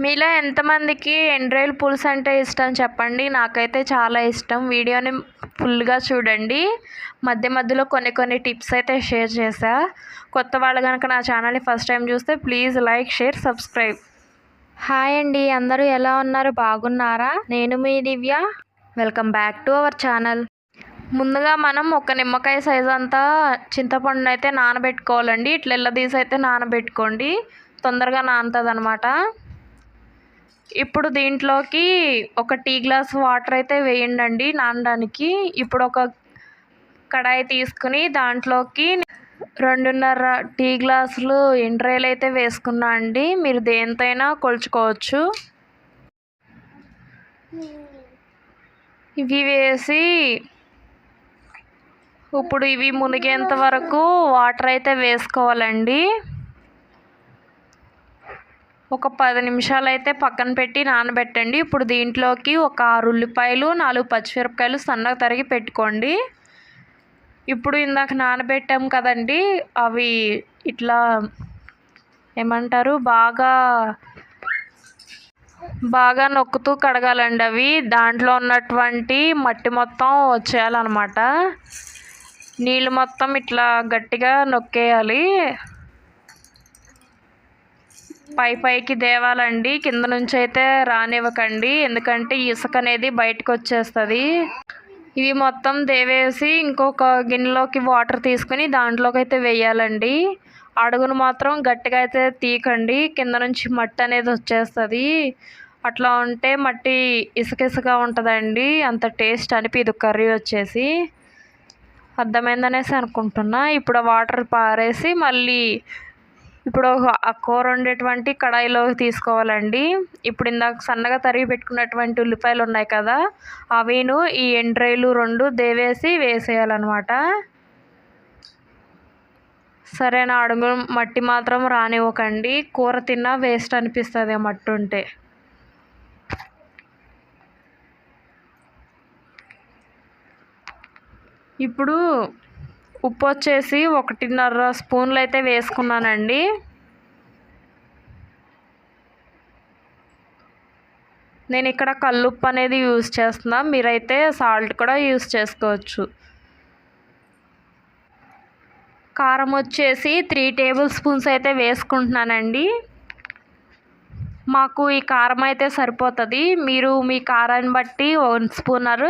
మీలో ఎంతమందికి ఎండ్రాయిల్ పులుసు అంటే ఇష్టం చెప్పండి. నాకైతే చాలా ఇష్టం. వీడియోని ఫుల్గా చూడండి. మధ్య మధ్యలో కొన్ని కొన్ని టిప్స్ అయితే షేర్ చేశా. కొత్త వాళ్ళు కనుక నా ఛానల్ని ఫస్ట్ టైం చూస్తే please like share subscribe. Hi అండి. అందరూ ఎలా ఉన్నారు? బాగున్నారా? నేను మీ Divya. Welcome back to our channel. ముందుగా మనం ఒక నిమ్మకాయ సైజ్ అంతా చింతపండు అయితే నానబెట్టుకోవాలండి. ఇట్లా ఎల్లదీసి అయితే నానబెట్టుకోండి. తొందరగా నానుతుంది అనమాట ఇప్పుడు దీంట్లోకి ఒక టీ గ్లాస్ వాటర్ అయితే వేయండి నానడానికి. ఇప్పుడు ఒక కడాయి తీసుకుని దాంట్లోకి రెండున్నర టీ గ్లాసులు ఎండ్రాయిలు అయితే వేసుకున్నా అండి. మీరు దేనితైనా కొలుచుకోవచ్చు. ఇవి వేసి ఇప్పుడు ఇవి మునిగేంత వరకు వాటర్ అయితే వేసుకోవాలండి. ఒక పది నిమిషాలు అయితే పక్కన పెట్టి నానబెట్టండి. ఇప్పుడు దీంట్లోకి ఒక ఆరు ఉల్లిపాయలు నాలుగు పచ్చిమిరపకాయలు సన్నగా తరిగి పెట్టుకోండి. ఇప్పుడు ఇందాక నానబెట్టాం కదండి అవి ఇట్లా ఏమంటారు బాగా బాగా నొక్కుతూ కడగాలండి అవి. దాంట్లో ఉన్నటువంటి మట్టి మొత్తం వచ్చేయాలన్నమాట. నీళ్ళు మొత్తం ఇట్లా గట్టిగా నొక్కేయాలి. పై పైకి దేవాలండి. కింద నుంచి అయితే రానివ్వకండి. ఎందుకంటే ఇసుక అనేది బయటకు వచ్చేస్తుంది ఇవి మొత్తం దేవేసి ఇంకొక గిన్నెలోకి వాటర్ తీసుకుని దాంట్లోకి అయితే వేయాలండి. అడుగును మాత్రం గట్టిగా అయితే తీయకండి. కింద నుంచి మట్టి అనేది వచ్చేస్తుంది. అట్లా ఉంటే మట్టి ఇసుక ఇసుక ఉంటుందండి. అంత టేస్ట్ అనిపిదు కర్రీ వచ్చేసి. అర్థమైందనేసి అనుకుంటున్నా. ఇప్పుడు వాటర్ పారేసి మళ్ళీ ఇప్పుడు ఆ కూర వండేటువంటి కడాయిలో తీసుకోవాలండి. ఇప్పుడు ఇందాక సన్నగా తరిగి పెట్టుకున్నటువంటి ఉల్లిపాయలు ఉన్నాయి కదా అవిను ఈ ఎండ్రాయిలు రెండు దేవేసి వేసేయాలన్నమాట. సరైన అడుగు మట్టి మాత్రం రానివ్వకండి. కూర తిన్నా వేస్ట్ అనిపిస్తుంది మట్టి ఉంటే. ఇప్పుడు ఉప్పు వచ్చేసి ఒకటిన్నర స్పూన్లు అయితే వేసుకున్నానండి. నేను ఇక్కడ కల్లుప్పు అనేది యూజ్ చేస్తున్నా. మీరైతే సాల్ట్ కూడా యూజ్ చేసుకోవచ్చు. కారం వచ్చేసి త్రీ టేబుల్ స్పూన్స్ అయితే వేసుకుంటున్నానండి. మాకు ఈ కారం అయితే సరిపోతుంది. మీరు మీ కారాన్ని బట్టి వన్ స్పూనర్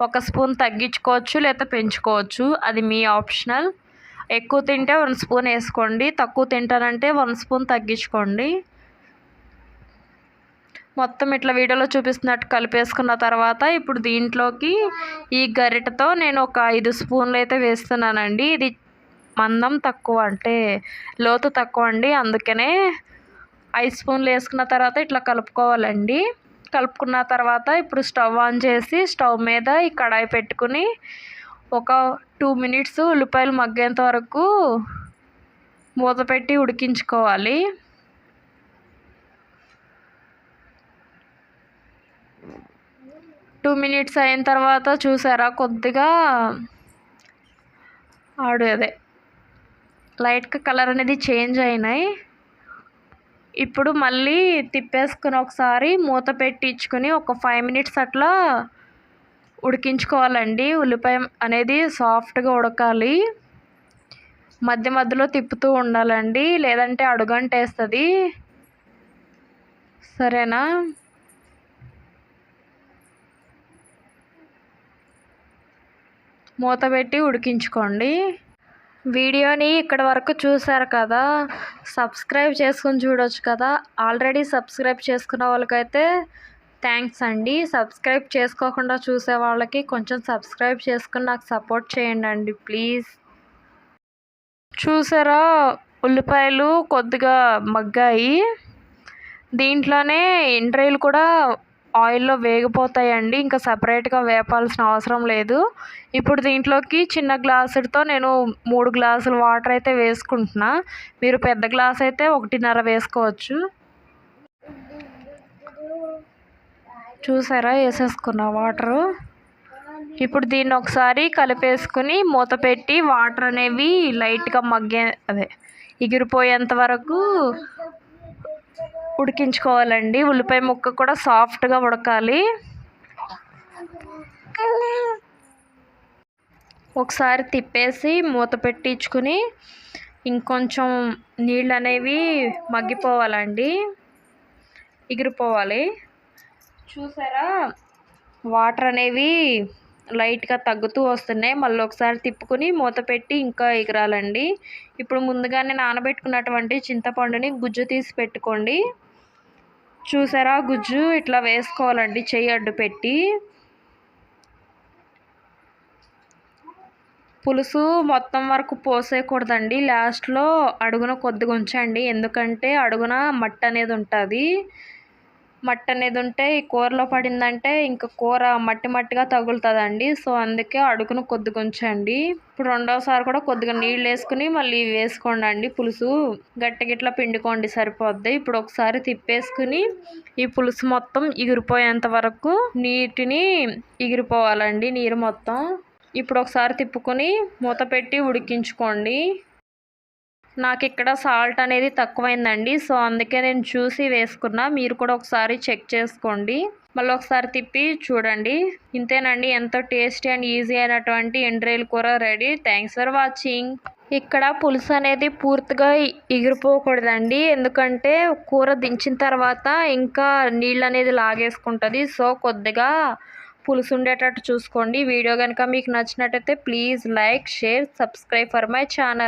ఒక స్పూన్ తగ్గించుకోవచ్చు లేదా పెంచుకోవచ్చు. అది మీ ఆప్షనల్. ఎక్కువ తింటే వన్ స్పూన్ వేసుకోండి. తక్కువ తింటానంటే వన్ స్పూన్ తగ్గించుకోండి. మొత్తం ఇట్లా వీడియోలో చూపిస్తున్నట్టు కలిపేసుకున్న తర్వాత ఇప్పుడు దీంట్లోకి ఈ గరిటతో నేను ఒక ఐదు స్పూన్లు అయితే వేస్తున్నానండి. ఇది మందం తక్కువ అంటే లోతు తక్కువ అండి. అందుకనే ఐదు స్పూన్లు వేసుకున్న తర్వాత ఇట్లా కలుపుకోవాలండి. కలుపుకున్న తర్వాత ఇప్పుడు స్టవ్ ఆన్ చేసి స్టవ్ మీద ఈ కడాయి పెట్టుకుని ఒక టూ మినిట్స్ ఉల్లిపాయలు మగ్గేంత వరకు మూత పెట్టి ఉడికించుకోవాలి. టూ మినిట్స్ అయిన తర్వాత చూసారా కొద్దిగా ఆడు అదే లైట్గా కలర్ అనేది చేంజ్ అయినాయి. ఇప్పుడు మళ్ళీ తిప్పేసుకుని ఒకసారి మూత పెట్టించుకుని ఒక ఫైవ్ మినిట్స్ అట్లా ఉడికించుకోవాలండి. ఉల్లిపాయ అనేది సాఫ్ట్గా ఉడకాలి. మధ్య మధ్యలో తిప్పుతూ ఉండాలండి. లేదంటే అడుగంటేస్తుంది. సరేనా? మూత పెట్టి ఉడికించుకోండి. వీడియోని ఇక్కడ వరకు చూసారు కదా సబ్స్క్రైబ్ చేసుకుని చూడొచ్చు కదా. ఆల్రెడీ సబ్స్క్రైబ్ చేసుకున్న వాళ్ళకైతే థ్యాంక్స్ అండి. సబ్స్క్రైబ్ చేసుకోకుండా చూసే వాళ్ళకి కొంచెం సబ్స్క్రైబ్ చేసుకుని నాకు సపోర్ట్ చేయండి అండి ప్లీజ్. చూసారా ఉల్లిపాయలు కొద్దిగా మగ్గాయి. దీంట్లోనే ఎండ్రాయిలు కూడా ఆయిల్లో వేగిపోతాయండి. ఇంకా సపరేట్గా వేపాల్సిన అవసరం లేదు. ఇప్పుడు దీంట్లోకి చిన్న గ్లాసుతో నేను మూడు గ్లాసులు వాటర్ అయితే వేసుకుంటున్నా. మీరు పెద్ద గ్లాస్ అయితే ఒకటిన్నర వేసుకోవచ్చు. చూసారా? వేసేసుకున్నా వాటరు. ఇప్పుడు దీన్ని ఒకసారి కలిపేసుకుని మూత పెట్టి వాటర్ అనేవి లైట్గా మగ్గే అదే ఎగిరిపోయేంత వరకు ఉడికించుకోవాలండి. ఉల్లిపాయ ముక్క కూడా సాఫ్ట్గా ఉడకాలి. ఒకసారి తిప్పేసి మూత పెట్టించుకుని ఇంకొంచెం నీళ్ళు అనేవి మగ్గిపోవాలండి. ఎగిరిపోవాలి. చూసారా? వాటర్ అనేవి లైట్గా తగ్గుతూ వస్తున్నాయి. మళ్ళీ ఒకసారి తిప్పుకుని మూత పెట్టి ఇంకా ఎగరాలండి. ఇప్పుడు ముందుగానే నానబెట్టుకున్నటువంటి చింతపండుని గుజ్జు తీసి పెట్టుకోండి. చూసారా? గుజ్జు ఇట్లా వేసుకోవాలండి. చెయ్యి అడ్డు పెట్టి. పులుసు మొత్తం వరకు పోసేయకూడదండి. లాస్ట్లో అడుగున కొద్దిగా ఉంచండి. ఎందుకంటే అడుగున మట్టి అనేది ఉంటుంది. మట్టి అనేది ఉంటే ఈ కూరలో పడిందంటే ఇంకా కూర మట్టి మట్టిగా తగులుతుందండి. సో అందుకే అడుగును కొద్దిగా ఉంచండి. ఇప్పుడు రెండోసారి కూడా కొద్దిగా నీళ్ళు వేసుకుని మళ్ళీ వేసుకోండి అండి పులుసు గట్టిగిట్లా పిండుకోండి సరిపోద్ది. ఇప్పుడు ఒకసారి తిప్పేసుకుని ఈ పులుసు మొత్తం ఎగిరిపోయేంత వరకు నీటిని ఎగిరిపోవాలండి నీరు మొత్తం. ఇప్పుడు ఒకసారి తిప్పుకొని మూత పెట్టి ఉడికించుకోండి. నాకు ఇక్కడ సాల్ట్ అనేది తక్కువైందండి. సో అందుకే నేను చూసి వేసుకున్నా. మీరు కూడా ఒకసారి చెక్ చేసుకోండి. మళ్ళీ ఒకసారి తిప్పి చూడండి. ఇంతేనండి ఎంతో టేస్టీ అండ్ ఈజీ అయినటువంటి ఎండ్రేల్ కూర రెడీ. Thanks for watching. ఇక్కడ పులుసు అనేది పూర్తిగా ఎగిరిపోకూడదండి. ఎందుకంటే కూర దించిన తర్వాత ఇంకా నీళ్ళు అనేది లాగేసుకుంటుంది. సో కొద్దిగా పులుసు ఉండేటట్టు చూసుకోండి. వీడియో కనుక మీకు నచ్చినట్టయితే please like share subscribe for my channel.